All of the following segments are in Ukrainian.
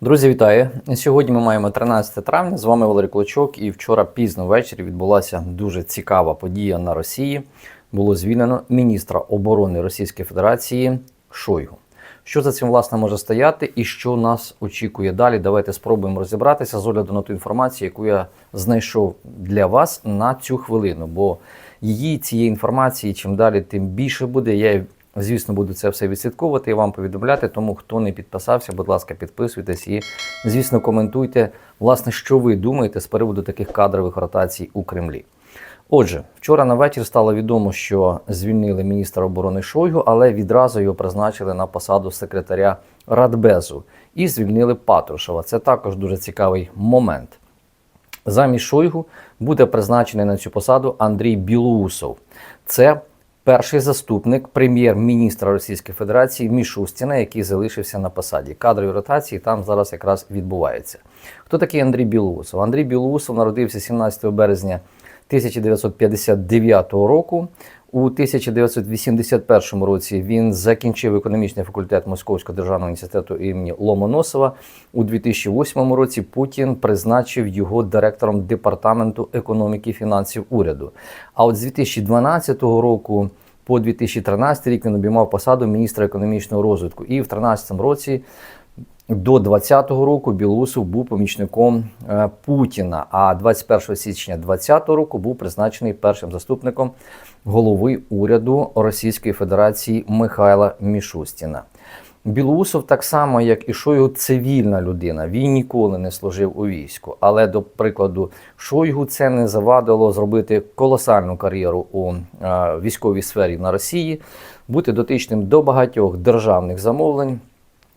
Друзі, вітаю! Сьогодні ми маємо 13 травня. З вами Валерій Клочок. І вчора пізно ввечері відбулася дуже цікава подія на Росії. Було звільнено міністра оборони Російської Федерації Шойгу. Що за цим власне може стояти і що нас очікує далі? Давайте спробуємо розібратися з огляду на ту інформацію, яку я знайшов для вас на цю хвилину. Бо її цієї інформації, чим далі, тим більше буде. Я Звісно, буду це все відслідковувати і вам повідомляти. Тому хто не підписався, будь ласка, підписуйтесь і, звісно, коментуйте, власне, що ви думаєте з приводу таких кадрових ротацій у Кремлі. Отже, вчора на вечір стало відомо, що звільнили міністра оборони Шойгу, але відразу його призначили на посаду секретаря Радбезу і звільнили Патрушева. Це також дуже цікавий момент. Замість Шойгу буде призначений на цю посаду Андрій Білоусов. Це перший заступник прем'єр-міністра Російської Федерації Мішустіна, який залишився на посаді. Кадрові ротації там зараз якраз відбуваються. Хто такий Андрій Білоусов? Андрій Білоусов народився 17 березня 1959 року. У 1981 році він закінчив економічний факультет Московського державного університету імені Ломоносова. У 2008 році Путін призначив його директором департаменту економіки і фінансів уряду. А от з 2012 року по 2013 рік він обіймав посаду міністра економічного розвитку. І в 2013 році до 2020 року Білоусов був помічником е, Путіна. А 21 січня 2020 року був призначений першим заступником голови уряду Російської Федерації Михайла Мішустіна. Білоусов так само, як і Шойгу, цивільна людина. Він ніколи не служив у війську. Але, до прикладу, Шойгу це не завадило зробити колосальну кар'єру у е, військовій сфері на Росії, бути дотичним до багатьох державних замовлень.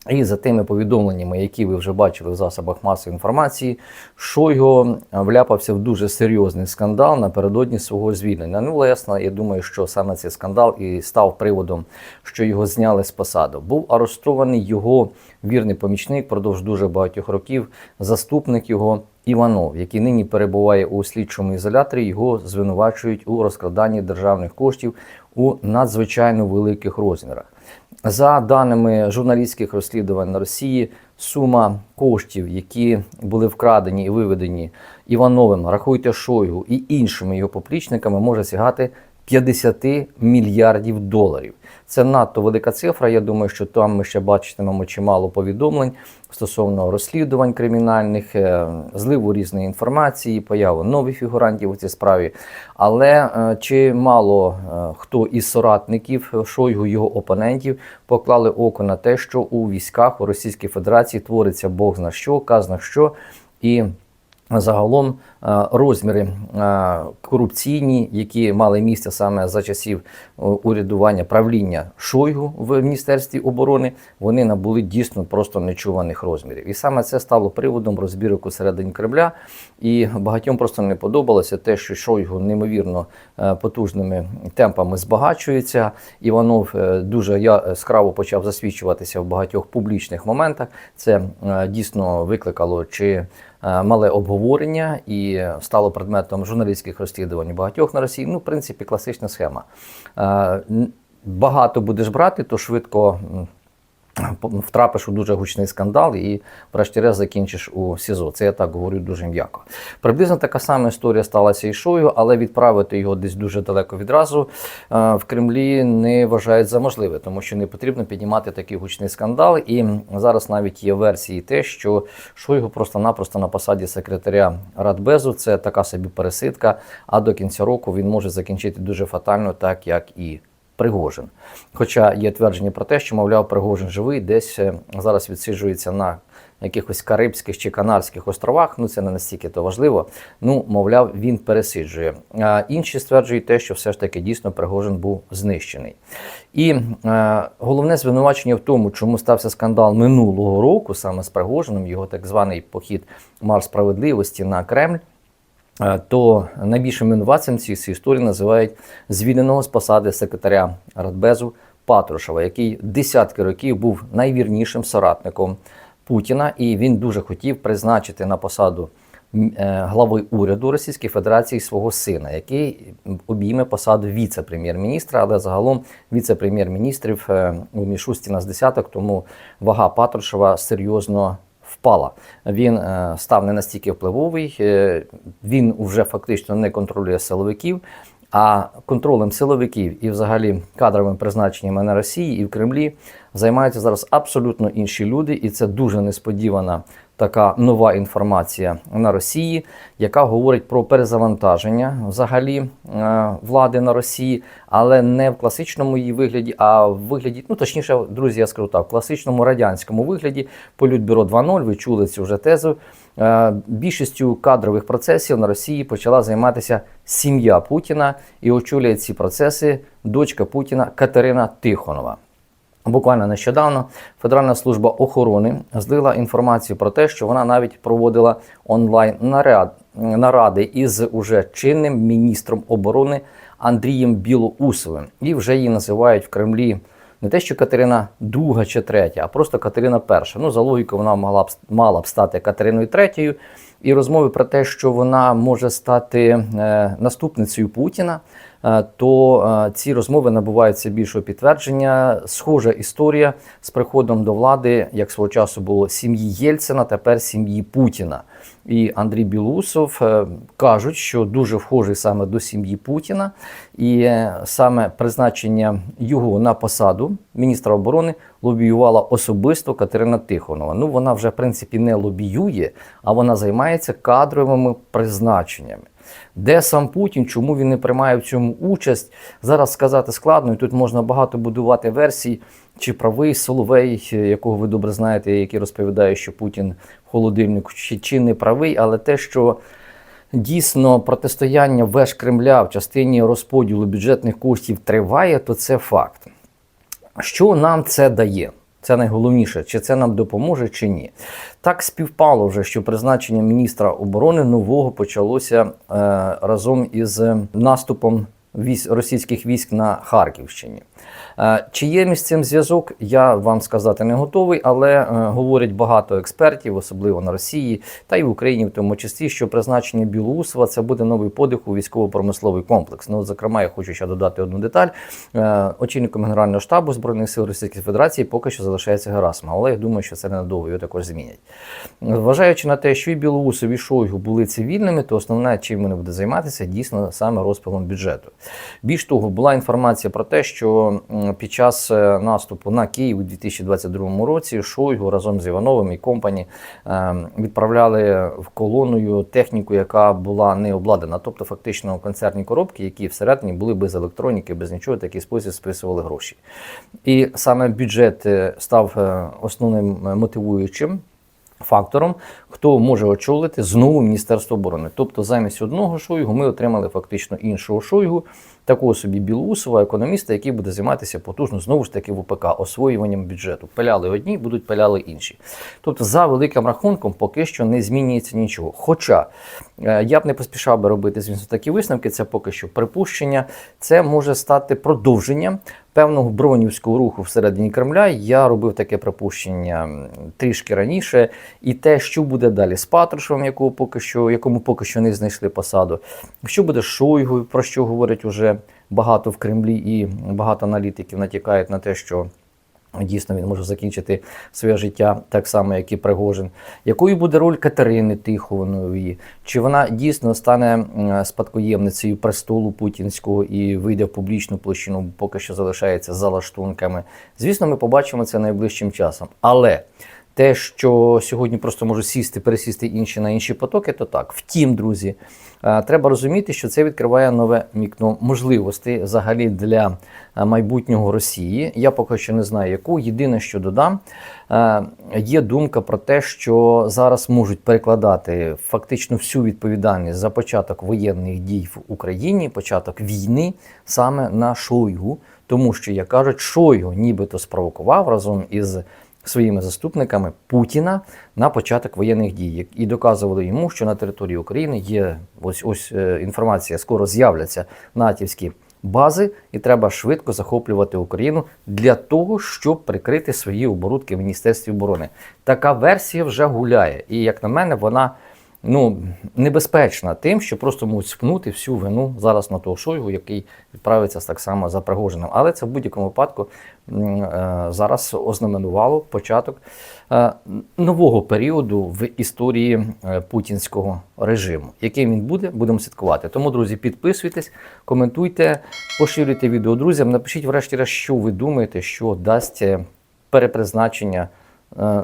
І за тими повідомленнями, які ви вже бачили в засобах масової інформації, Шойго вляпався в дуже серйозний скандал напередодні свого звільнення. Ну, власне, я думаю, що саме цей скандал і став приводом, що його зняли з посади. Був арештований його вірний помічник продовж дуже багатьох років, заступник його Іванов, який нині перебуває у слідчому ізоляторі. Його звинувачують у розкраданні державних коштів у надзвичайно великих розмірах. За даними журналістських розслідувань на Росії, сума коштів, які були вкрадені і виведені Івановим, рахуйте Шойгу і іншими його поплічниками, може сягати 50 мільярдів доларів. Це надто велика цифра. Я думаю, що там ми ще бачитимемо чимало повідомлень стосовно розслідувань кримінальних, е, зливу різної інформації, появу нових фігурантів у цій справі. Але е, чимало е, хто із соратників Шойгу, його опонентів, поклали око на те, що у військах у Російській Федерації твориться Бог зна що, казна що і. Загалом е, розміри е, корупційні, які мали місце саме за часів е, урядування правління Шойгу в міністерстві оборони, вони набули дійсно просто нечуваних розмірів. І саме це стало приводом розбірок у середині Кремля. І багатьом просто не подобалося те, що Шойгу неймовірно потужними темпами збагачується. Іванов дуже яскраво почав засвідчуватися в багатьох публічних моментах. Це дійсно викликало чи мале обговорення і стало предметом журналістських розслідувань багатьох на Росії. Ну, в принципі, класична схема. Багато будеш брати, то швидко втрапиш у дуже гучний скандал і, врешті-решт, закінчиш у СІЗО. Це я так говорю дуже м'яко. Приблизно така сама історія сталася і Шою, але відправити його десь дуже далеко відразу е, в Кремлі не вважають за можливе, тому що не потрібно піднімати такий гучний скандал. І зараз навіть є версії те, що Шойгу просто-напросто на посаді секретаря Радбезу це така собі пересидка. А до кінця року він може закінчити дуже фатально, так як і. Пригожин. Хоча є твердження про те, що, мовляв, Пригожин живий, десь е, зараз відсиджується на якихось Карибських чи Канарських островах. Ну це не настільки то важливо. Ну, мовляв, він пересиджує. А інші стверджують те, що все ж таки дійсно Пригожин був знищений. І е, головне звинувачення в тому, чому стався скандал минулого року, саме з Пригожином, його так званий похід Мар справедливості на Кремль. Е, то найбільшим винуватцем цієї історії називають звільненого з посади секретаря Радбезу Патрушева, який десятки років був найвірнішим соратником Путіна, і він дуже хотів призначити на посаду е, глави уряду Російської Федерації свого сина, який обійме посаду віце-прем'єр-міністра, але загалом віце-прем'єр-міністрів е, у Мішустіна з десяток, тому вага Патрушева серйозно впала. Він е, став не настільки впливовий, е, він вже фактично не контролює силовиків. А контролем силовиків і взагалі кадровими призначеннями на Росії і в Кремлі займаються зараз абсолютно інші люди, і це дуже несподівана така нова інформація на Росії, яка говорить про перезавантаження взагалі е, влади на Росії, але не в класичному її вигляді, а в вигляді, ну точніше, друзі, я скажу так, в класичному радянському вигляді Політбюро 2.0, ви чули цю вже тезу. Е, Більшістю кадрових процесів на Росії почала займатися сім'я Путіна і очолює ці процеси дочка Путіна Катерина Тихонова. Буквально нещодавно Федеральна служба охорони злила інформацію про те, що вона навіть проводила онлайн наряд, наради із уже чинним міністром оборони Андрієм Білоусовим. І вже її називають в Кремлі не те, що Катерина друга чи третя, а просто Катерина перша. Ну, за логікою, вона могла б мала б стати Катериною третьою. І розмови про те, що вона може стати е, наступницею Путіна, е, то е, ці розмови набуваються більшого підтвердження. Схожа історія з приходом до влади, як свого часу було сім'ї Єльцина, тепер сім'ї Путіна. І Андрій Білусов кажуть, що дуже вхожий саме до сім'ї Путіна, і саме призначення його на посаду міністра оборони лобіювала особисто Катерина Тихонова. Ну вона вже в принципі не лобіює, а вона займається кадровими призначеннями. Де сам Путін, чому він не приймає в цьому участь? Зараз сказати складно, і тут можна багато будувати версій, чи правий Соловей, якого ви добре знаєте, який розповідає, що Путін в холодильнику, чи, чи не правий, але те, що дійсно протистояння веж Кремля в частині розподілу бюджетних коштів триває, то це факт. Що нам це дає? Це найголовніше, чи це нам допоможе, чи ні. Так співпало вже, що призначення міністра оборони нового почалося е, разом із наступом військ, російських військ на Харківщині. Е, Чи є між цим зв'язок, я вам сказати не готовий, але е, говорять багато експертів, особливо на Росії та й в Україні, в тому числі, що призначення Білоусова це буде новий подих у військово-промисловий комплекс. Ну, зокрема, я хочу ще додати одну деталь. Е, Очільником Генерального штабу Збройних сил Російської Федерації поки що залишається Герасимов, але я думаю, що це ненадовго його також змінять. Вважаючи на те, що і Білоусов, і Шойгу були цивільними, то основне, чим вони будуть займатися, дійсно саме розпилом бюджету. Більш того, була інформація про те, що під час е, наступу на Київ у 2022 році Шойгу разом з Івановим і компані е, відправляли в колоною техніку, яка була не обладнана, тобто фактично концертні коробки, які всередині були без електроніки, без нічого, такий спосіб списували гроші. І саме бюджет е, став основним мотивуючим фактором, хто може очолити знову Міністерство оборони. Тобто замість одного Шойгу ми отримали фактично іншого Шойгу, такого собі Білоусова, економіста, який буде займатися потужно знову ж таки в УПК освоюванням бюджету. Пиляли одні, будуть пиляли інші. Тобто, за великим рахунком, поки що не змінюється нічого. Хоча е, я б не поспішав би робити звісно такі висновки, це поки що припущення. Це може стати продовженням певного бронівського руху всередині Кремля. Я робив таке припущення трішки раніше. І те, що буде далі з Патрушевим, якого поки що, якому поки що не знайшли посаду, що буде з Шойгу, про що говорять уже багато в Кремлі, і багато аналітиків натякають на те, що. Дійсно, він може закінчити своє життя так само, як і Пригожин. Якою буде роль Катерини Тихонової? Чи вона дійсно стане спадкоємницею престолу путінського і вийде в публічну площину, поки що залишається за лаштунками? Звісно, ми побачимо це найближчим часом. Але те, що сьогодні просто можуть сісти, пересісти інші на інші потоки, то так. Втім, друзі, е, треба розуміти, що це відкриває нове вікно можливостей взагалі для е, майбутнього Росії. Я поки що не знаю, яку. Єдине, що додам, е, є думка про те, що зараз можуть перекладати фактично всю відповідальність за початок воєнних дій в Україні, початок війни саме на Шойгу, тому що, як кажуть, Шойгу нібито спровокував разом із своїми заступниками Путіна на початок воєнних дій і доказували йому, що на території України є ось ось е, інформація, скоро з'являться натівські бази, і треба швидко захоплювати Україну для того, щоб прикрити свої оборудки в Міністерстві оборони. Така версія вже гуляє, і як на мене, вона ну, небезпечна тим, що просто можуть спнути всю вину зараз на того Шойгу, який відправиться так само за Пригожиним. Але це в будь-якому випадку е, зараз ознаменувало початок е, нового періоду в історії е, путінського режиму. Яким він буде, будемо слідкувати. Тому, друзі, підписуйтесь, коментуйте, поширюйте відео друзям. Напишіть, врешті-решт, що ви думаєте, що дасть перепризначення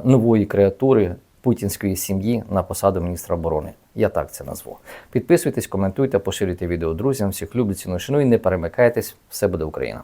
нової креатури путінської сім'ї на посаду міністра оборони. Я так це назву. Підписуйтесь, коментуйте, поширюйте відео друзям. Всіх люблю, ціную, і Не перемикайтесь, все буде Україна.